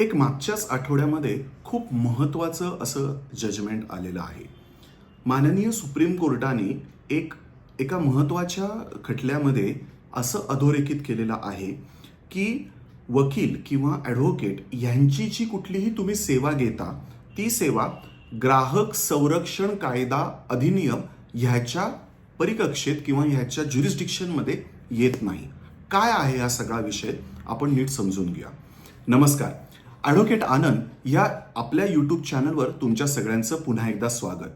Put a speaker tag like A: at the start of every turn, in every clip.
A: एक मागच्याच आठवड्यामध्ये खूप महत्त्वाचं असं जजमेंट आलेलं आहे. माननीय सुप्रीम कोर्टाने एक एका महत्त्वाच्या खटल्यामध्ये असं अधोरेखित केलेलं आहे की वकील किंवा ॲडव्होकेट यांची जी कुठलीही तुम्ही सेवा घेता ती सेवा ग्राहक संरक्षण कायदा अधिनियम ह्याच्या परिकक्षेत किंवा ह्याच्या ज्युरिस्डिक्शनमध्ये येत नाही. काय आहे हा सगळा विषय? आपण नीट समजून घ्या. नमस्कार. ॲडव्होकेट आनंद या आपल्या यूट्यूब चॅनलवर तुमच्या सगळ्यांचं पुन्हा एकदा स्वागत.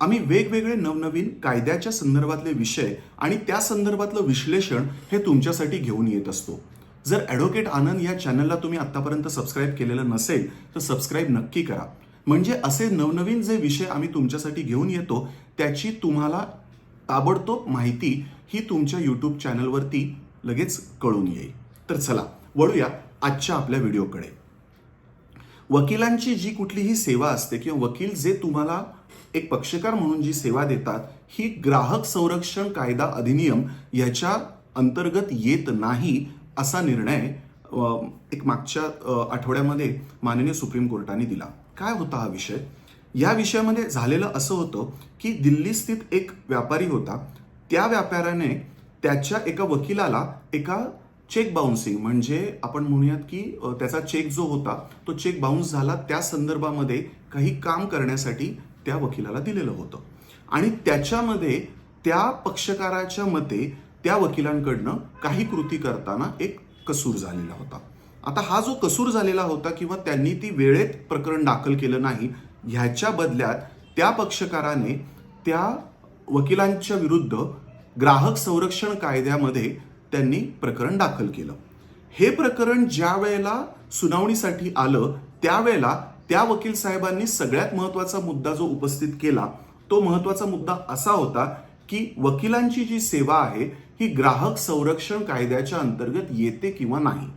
A: आम्ही वेगवेगळे नवनवीन कायद्याच्या संदर्भातले विषय आणि त्या संदर्भातलं विश्लेषण हे तुमच्यासाठी घेऊन येत असतो. जर ॲडव्होकेट आनंद या चॅनलला तुम्ही आत्तापर्यंत सबस्क्राईब केलेलं नसेल तर सबस्क्राईब नक्की करा. म्हणजे असे नवनवीन जे विषय आम्ही तुमच्यासाठी घेऊन येतो त्याची तुम्हाला ताबडतोब माहिती ही तुमच्या यूट्यूब चॅनलवरती लगेच कळून येईल. तर चला वळूया आजच्या आपल्या व्हिडिओकडे वकिलांची जी कुठलीही सेवा असते किंवा वकील जे तुम्हाला एक पक्षकार म्हणून जी सेवा देतात ही ग्राहक संरक्षण कायदा अधिनियम याच्या अंतर्गत येत नाही असा निर्णय एक मागच्या आठवड्यामध्ये माननीय सुप्रीम कोर्टाने दिला. काय होता हा विषय? या विषयामध्ये झालेलं असं होतं की दिल्ली स्थित एक व्यापारी होता. त्या व्यापाऱ्याने त्याच्या एका वकिलाला एका चेक बाउन्सिंग म्हणजे आपण म्हणूयात की त्याचा चेक जो होता तो चेक बाउन्स झाला त्या संदर्भामध्ये काही काम करण्यासाठी त्या वकिलाला दिलेलं होतं. आणि त्याच्यामध्ये त्या पक्षकाराच्या मते त्या वकिलांकडनं काही कृती करताना एक कसूर झालेला होता. आता हा जो कसूर झालेला होता किंवा त्यांनी ती वेळेत प्रकरण दाखल केलं नाही ह्याच्या बदल्यात त्या पक्षकाराने त्या वकिलांच्या विरुद्ध ग्राहक संरक्षण कायद्यामध्ये त्यांनी प्रकरण दाखल केलं. हे प्रकरण ज्या वेळेला सुनावणीसाठी आलं त्यावेळेला त्या वकील साहेबांनी सगळ्यात महत्त्वाचा मुद्दा जो उपस्थित केला तो महत्त्वाचा मुद्दा असा होता की वकिलांची जी सेवा आहे ही ग्राहक संरक्षण कायद्याच्या अंतर्गत येते किंवा नाही.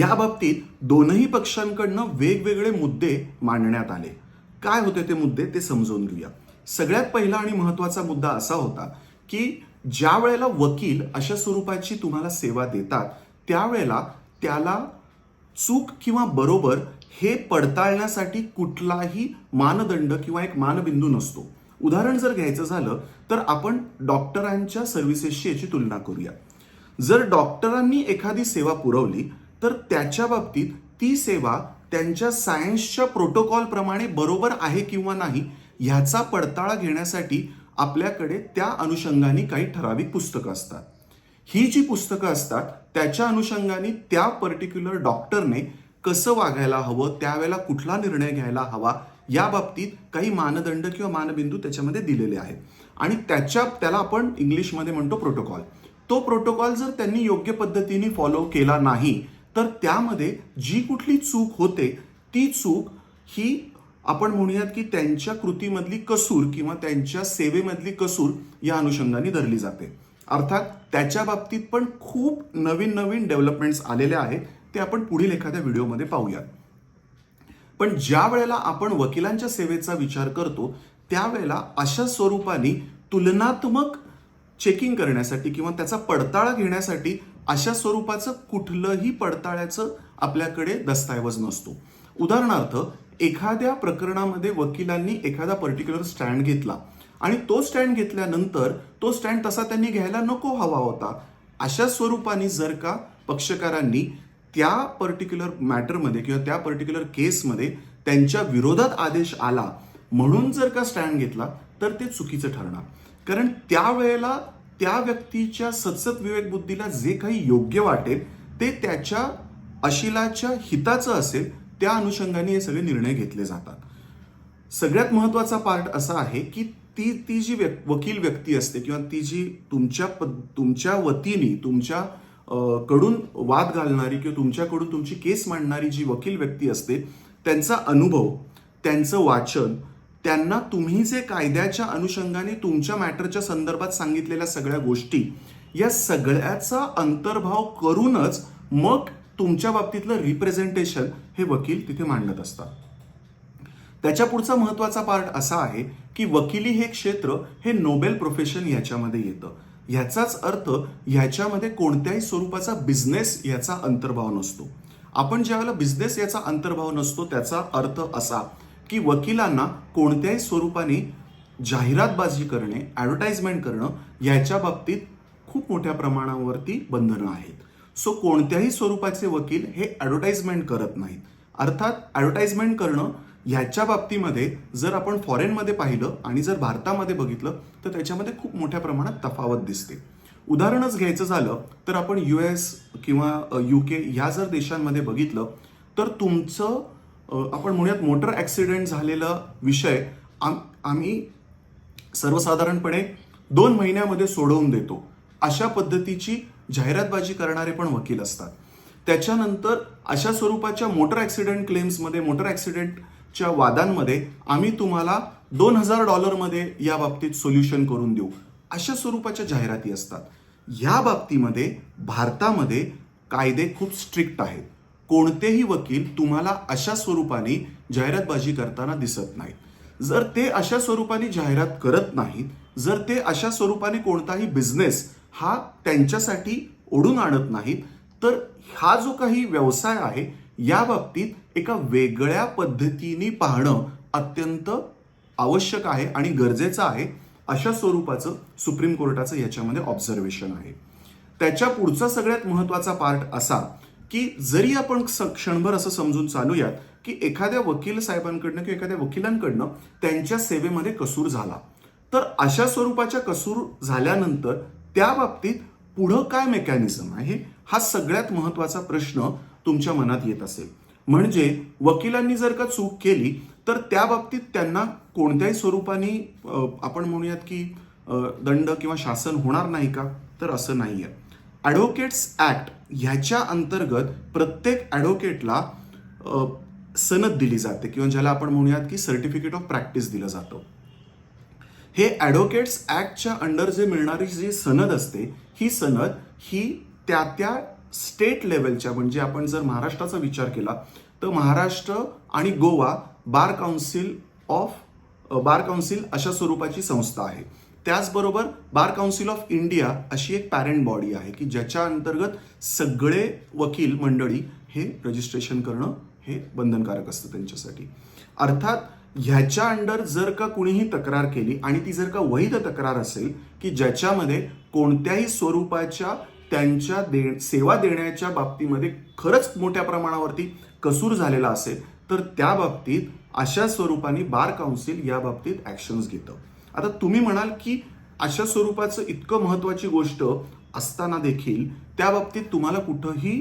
A: या बाबतीत दोनही पक्षांकडनं वेगवेगळे मुद्दे मांडण्यात आले. काय होते ते मुद्दे ते समजून घेऊया. सगळ्यात पहिला आणि महत्त्वाचा मुद्दा असा होता की ज्या वेळेला वकील अशा स्वरूपाची तुम्हाला सेवा देतात त्यावेळेला त्याला चूक किंवा बरोबर हे पडताळण्यासाठी कुठलाही मानदंड किंवा एक मानबिंदू नसतो. उदाहरण जर घ्यायचं झालं तर आपण डॉक्टरांच्या सर्व्हिसेसची याची तुलना करूया. जर डॉक्टरांनी एखादी सेवा पुरवली तर त्याच्या बाबतीत ती सेवा त्यांच्या सायन्सच्या प्रोटोकॉल प्रमाणे बरोबर आहे किंवा नाही ह्याचा पडताळा घेण्यासाठी आपल्याकडे त्या अनुषंगाने काही ठराविक पुस्तकं असतात. ही जी पुस्तकं असतात त्याच्या अनुषंगाने त्या पर्टिक्युलर डॉक्टरने कसं वागायला हवं त्यावेळेला कुठला निर्णय घ्यायला हवा या बाबतीत काही मानदंड किंवा मानबिंदू त्याच्यामध्ये दिलेले आहेत. आणि त्याच्या त्याला आपण इंग्लिशमध्ये म्हणतो प्रोटोकॉल तो प्रोटोकॉल जर त्यांनी योग्य पद्धतीने फॉलो केला नाही तर त्यामध्ये जी कुठली चूक होते ती चूक ही आपण म्हणूयात की त्यांच्या कृतीमधली कसूर किंवा त्यांच्या सेवेमधली कसूर या अनुषंगाने धरली जाते. अर्थात त्याच्या बाबतीत पण खूप नवीन नवीन डेव्हलपमेंट्स आलेल्या आहेत ते आपण पुढील एखाद्या व्हिडिओमध्ये पाहूयात. पण ज्या वेळेला आपण वकिलांच्या सेवेचा विचार करतो त्यावेळेला अशा स्वरूपाने तुलनात्मक चेकिंग करण्यासाठी किंवा त्याचा पडताळा घेण्यासाठी अशा स्वरूपाचं कुठलंही पडताळ्याचं आपल्याकडे दस्तऐवज नसतो. उदाहरणार्थ एखाद्या प्रकरणामध्ये वकिलांनी एखादा पर्टिक्युलर स्टँड घेतला. आणि तो स्टँड घेतल्यानंतर तो स्टँड तसा त्यांनी घ्यायला नको हवा होता. अशा स्वरूपाने जर का पक्षकारांनी त्या पर्टिक्युलर मॅटरमध्ये किंवा त्या पर्टिक्युलर केसमध्ये त्यांच्या विरोधात आदेश आला म्हणून जर का स्टँड घेतला तर ते चुकीचं ठरणार. कारण त्यावेळेला त्या व्यक्तीच्या सतसत विवेक बुद्धीला जे काही योग्य वाटेल ते त्याच्या अशिलाच्या हिताचं असेल त्या अनुषंगाने हे सगळे निर्णय घेतले जातात. सगळ्यात महत्त्वाचा पार्ट असा आहे की ती ती जी व्यक् वकील व्यक्ती असते किंवा ती जी तुमच्या प तुमच्या वतीने तुमच्या कडून वाद घालणारी किंवा तुमच्याकडून तुमची केस मांडणारी जी वकील व्यक्ती असते त्यांचा अनुभव त्यांचं वाचन त्यांना तुम्ही जे कायद्याच्या अनुषंगाने तुमच्या मॅटरच्या संदर्भात सांगितलेल्या सगळ्या गोष्टी या सगळ्याचा अंतर्भाव करूनच मग तुमच्या बाबतीतलं रिप्रेझेंटेशन हे वकील तिथे मांडत असतात. त्याच्या पुढचा महत्त्वाचा पार्ट असा आहे की वकिली हे क्षेत्र हे नोबेल प्रोफेशन याच्यामध्ये येतं. ह्याचाच अर्थ ह्याच्यामध्ये कोणत्याही स्वरूपाचा बिझनेस याचा अंतर्भाव नसतो. आपण ज्यावेळेला बिझनेस याचा अंतर्भाव नसतो त्याचा अर्थ असा की वकिलांना कोणत्याही स्वरूपाने जाहिरातबाजी करणे ॲडव्हर्टाइजमेंट करणं याच्या बाबतीत खूप मोठ्या प्रमाणावरती बंधनं आहेत. सो कोणत्याही स्वरूपाचे वकील हे ॲडव्हर्टाइजमेंट करत नाहीत. अर्थात ॲडव्हर्टाइजमेंट करणं ह्याच्या बाबतीमध्ये जर आपण फॉरेनमध्ये पाहिलं आणि जर भारतामध्ये बघितलं तर त्याच्यामध्ये खूप मोठ्या प्रमाणात तफावत दिसते. उदाहरणच घ्यायचं झालं तर आपण यू एस किंवा यू के ह्या जर देशांमध्ये बघितलं तर तुमचं आपण म्हणूयात मोटर ॲक्सिडेंट झालेला विषय आम आम्ही सर्वसाधारणपणे दोन महिन्यामध्ये सोडवून देतो. अशा पद्धतीची जाहिरातबाजी करणारे पण वकील असतात. त्याच्यानंतर अशा स्वरूपाच्या मोटर ॲक्सिडेंट क्लेम्समध्ये मोटर ॲक्सिडेंटच्या वादांमध्ये आम्ही तुम्हाला दोन हजार डॉलरमध्ये या बाबतीत सोल्युशन करून देऊ. अशा स्वरूपाच्या जाहिराती असतात. या बाबतीमध्ये भारतामध्ये कायदे खूप स्ट्रिक्ट आहेत. कोणतेही वकील तुम्हाला अशा स्वरूपाने जाहिरातबाजी करताना दिसत नाहीत. जर ते अशा स्वरूपाने जाहिरात करत नाहीत जर ते अशा स्वरूपाने कोणताही बिझनेस हा त्यांच्यासाठी ओढून आणत नाहीत. तर हा जो काही व्यवसाय आहे या बाबतीत एका वेगळ्या पद्धतीने पाहणं अत्यंत आवश्यक आहे आणि गरजेचं आहे अशा स्वरूपाचं सुप्रीम कोर्टाचं याच्यामध्ये ऑब्झर्वेशन आहे. त्याच्या पुढचा सगळ्यात महत्त्वाचा पार्ट असा की जरी आपण स- क्षणभर असं समजून चालूयात की एखाद्या वकील साहेबांकडनं किंवा एखाद्या वकिलांकडनं त्यांच्या सेवेमध्ये कसूर झाला. तर अशा स्वरूपाच्या कसूर झाल्यानंतर त्या बाबतीत पुढं काय मेकॅनिझम आहे हा सगळ्यात महत्त्वाचा प्रश्न तुमच्या मनात येत असेल. म्हणजे वकिलांनी जर का चूक केली तर त्या बाबतीत त्यांना कोणत्याही स्वरूपाने आपण म्हणूयात की दंड किंवा शासन होणार नाही का? तर असं नाही आहे ॲडव्होकेट्स ॲक्ट ह्याच्या अंतर्गत प्रत्येक ॲडव्होकेटला सनद दिली जाते किंवा ज्याला आपण म्हणूयात की सर्टिफिकेट ऑफ प्रॅक्टिस दिलं जातं. हे ॲडव्होकेट्स ऍक्टच्या अंडर जे मिळणारी जी सनद असते ही सनद ही त्या त्या स्टेट लेवलच्या म्हणजे आपण जर महाराष्ट्राचा विचार केला तर महाराष्ट्र आणि Goa bar council of bar council अशा स्वरूपाची संस्था आहे. त्याचबरोबर बार काउन्सिल ऑफ इंडिया अशी एक पॅरेंट बॉडी आहे की ज्याच्या अंतर्गत सगळे वकील मंडळी हे रजिस्ट्रेशन करणं हे बंधनकारक असतं त्यांच्यासाठी. अर्थात ह्याच्या अंडर जर का कुणीही तक्रार केली आणि ती जर का वैध तक्रार असेल की ज्याच्यामध्ये कोणत्याही स्वरूपाच्या त्यांच्या दे सेवा देण्याच्या बाबतीमध्ये खरंच मोठ्या प्रमाणावरती कसूर झालेला असेल तर त्या बाबतीत अशा स्वरूपाने बार काउन्सिल या बाबतीत ॲक्शन्स घेतं. आता तुम्ही म्हणाल की अशा स्वरूपाचं इतकं महत्त्वाची गोष्ट असताना देखील त्या बाबतीत तुम्हाला कुठंही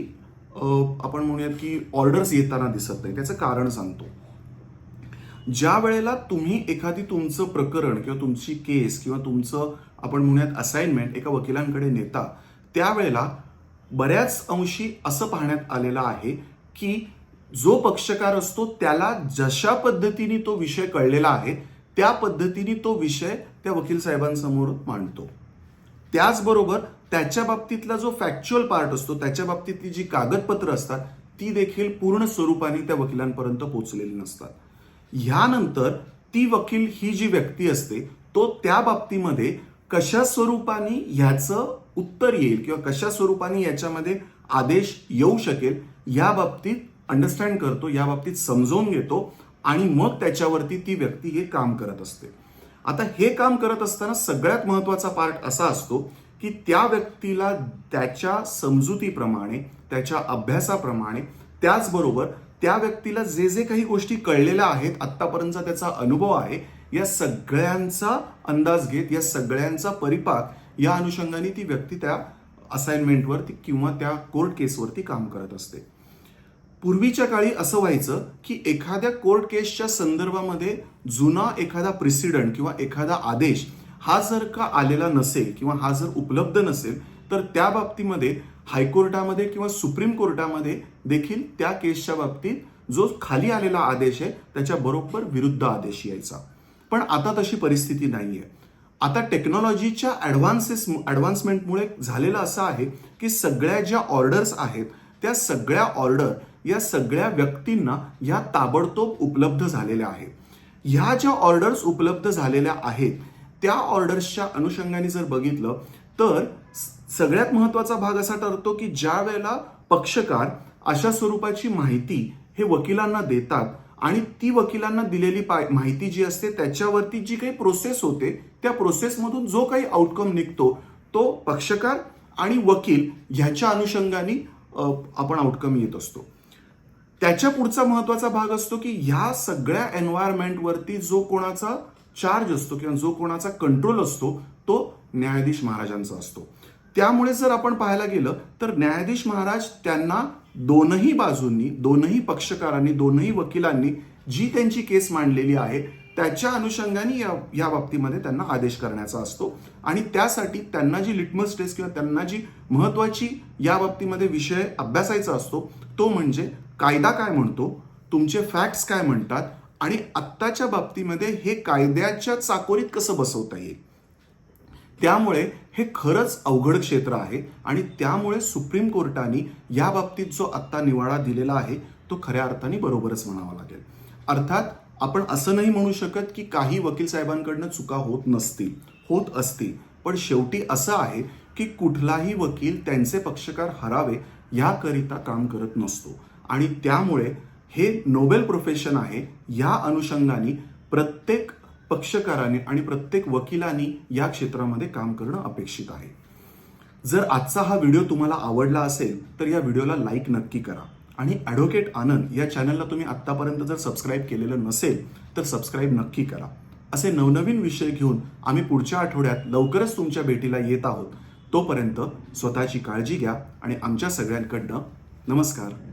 A: आपण म्हणूयात की ऑर्डर्स येताना दिसत नाही. त्याचं कारण सांगतो. ज्या वेळेला तुम्ही एखादी तुमचं प्रकरण किंवा तुमची केस किंवा तुमचं आपण म्हणूयात असाइनमेंट एका वकिलांकडे नेता त्यावेळेला बऱ्याच अंशी असं पाहण्यात आलेलं आहे की जो पक्षकार असतो त्याला जशा पद्धतीने तो विषय कळलेला आहे त्या पद्धतीने तो विषय त्या वकील साहेबांसमोर मांडतो. त्याचबरोबर त्याच्या बाबतीतला जो फॅक्च्युअल पार्ट असतो त्याच्या बाबतीतली जी कागदपत्र असतात ती देखील पूर्ण स्वरूपाने त्या वकिलांपर्यंत पोहोचलेली नसतात. ह्यानंतर ती वकील ही जी व्यक्ती असते तो त्या बाबतीमध्ये कशा स्वरूपाने ह्याचं उत्तर येईल किंवा कशा स्वरूपाने याच्यामध्ये आदेश येऊ शकेल या बाबतीत अंडरस्टँड करतो या बाबतीत समजवून घेतो आणि मग त्याच्यावरती ती व्यक्ती हे काम करत असते. आता हे काम करत असताना सगळ्यात महत्त्वाचा पार्ट असा असतो की त्या व्यक्तीला त्याच्या समजुतीप्रमाणे त्याच्या अभ्यासाप्रमाणे त्याचबरोबर त्या व्यक्तीला जे जे काही गोष्टी कळलेल्या आहेत आत्तापर्यंतचा त्याचा अनुभव आहे या सगळ्यांचा अंदाज घेत या सगळ्यांचा परिपाक या अनुषंगाने ती व्यक्ती त्या असाइनमेंटवरती किंवा त्या कोर्ट केसवरती काम करत असते. पूर्वीच्या काळी असं व्हायचं की एखाद्या कोर्ट केसच्या संदर्भामध्ये जुना एखादा प्रेसिडंट किंवा एखादा आदेश हा जर का आलेला नसेल किंवा हा जर उपलब्ध नसेल तर त्या बाबतीमध्ये हायकोर्टामध्ये किंवा सुप्रीम कोर्टामध्ये देखील त्या केसच्या बाबतीत जो खाली आलेला आदेश आहे त्याच्या बरोबर विरुद्ध आदेश यायचा. पण आता तशी परिस्थिती नाही आहे आता टेक्नॉलॉजीच्या ॲडव्हान्सेस ॲडव्हान्समेंटमुळे झालेलं असं आहे की सगळ्या ज्या ऑर्डर्स आहेत त्या सगळ्या ऑर्डर या सगळ्या व्यक्तींना या ताबडतोब उपलब्ध झालेल्या आहेत. ह्या ज्या ऑर्डर्स उपलब्ध झालेल्या आहेत त्या ऑर्डर्सच्या अनुषंगाने जर बघितलं तर सगळ्यात महत्त्वाचा भाग असा ठरतो की ज्या वेळेला पक्षकार अशा स्वरूपाची माहिती हे वकिलांना देतात आणि ती वकिलांना दिलेली माहिती जी असते त्याच्यावरती जी काही प्रोसेस होते त्या प्रोसेसमधून जो काही आउटकम निघतो तो पक्षकार आणि वकील ह्याच्या अनुषंगाने आपण आउटकम येत असतो. त्याच्या पुढचा महत्त्वाचा भाग असतो की ह्या सगळ्या एन्व्हायरमेंटवरती जो कोणाचा चार्ज असतो किंवा जो कोणाचा कंट्रोल असतो तो न्यायाधीश महाराजांचा असतो. त्यामुळे जर आपण पाहायला गेलं तर न्यायाधीश महाराज त्यांना दोनही बाजूंनी दोनही पक्षकारांनी दोनही वकिलांनी जी त्यांची केस मांडलेली आहे त्याच्या अनुषंगाने या या बाबतीमध्ये त्यांना आदेश करण्याचा असतो. आणि त्यासाठी त्यांना जी लिटमस टेस्ट किंवा त्यांना जी महत्वाची या बाबतीमध्ये विषय अभ्यासायचा असतो तो म्हणजे कायदा काय म्हणतो तुमचे फॅक्ट्स काय म्हणतात आणि आत्ताच्या बाबतीमध्ये हे कायद्याच्या चाकोरीत कसं बसवता येईल? त्यामुळे हे खरंच अवघड क्षेत्र आहे आणि त्यामुळे सुप्रीम कोर्टाने या बाबतीत जो आत्ता निवाडा दिलेला आहे तो खऱ्या अर्थाने बरोबरच म्हणावा लागेल. अर्थात आपण असं नाही म्हणू शकत की काही वकील साहेबांकडनं चुका होत नसतील होत असतील पण शेवटी असं आहे की कुठलाही वकील त्यांचे पक्षकार हरावे याकरिता काम करत नसतो. आणि त्यामुळे हे नोबेल प्रोफेशन आहे या अनुषंगाने प्रत्येक पक्षकाराने आणि प्रत्येक वकिलांनी या क्षेत्रामध्ये काम करणं अपेक्षित आहे. जर आजचा हा व्हिडिओ तुम्हाला आवडला असेल तर या व्हिडिओला लाईक नक्की करा. आणि ॲडव्होकेट आनंद या चॅनलला तुम्ही आत्तापर्यंत जर सबस्क्राईब केलेलं नसेल तर सबस्क्राईब नक्की करा. असे नवनवीन विषय घेऊन आम्ही पुढच्या आठवड्यात लवकरच तुमच्या भेटीला येत आहोत. तोपर्यंत स्वतःची काळजी घ्या आणि आमच्या सगळ्यांकडनं नमस्कार.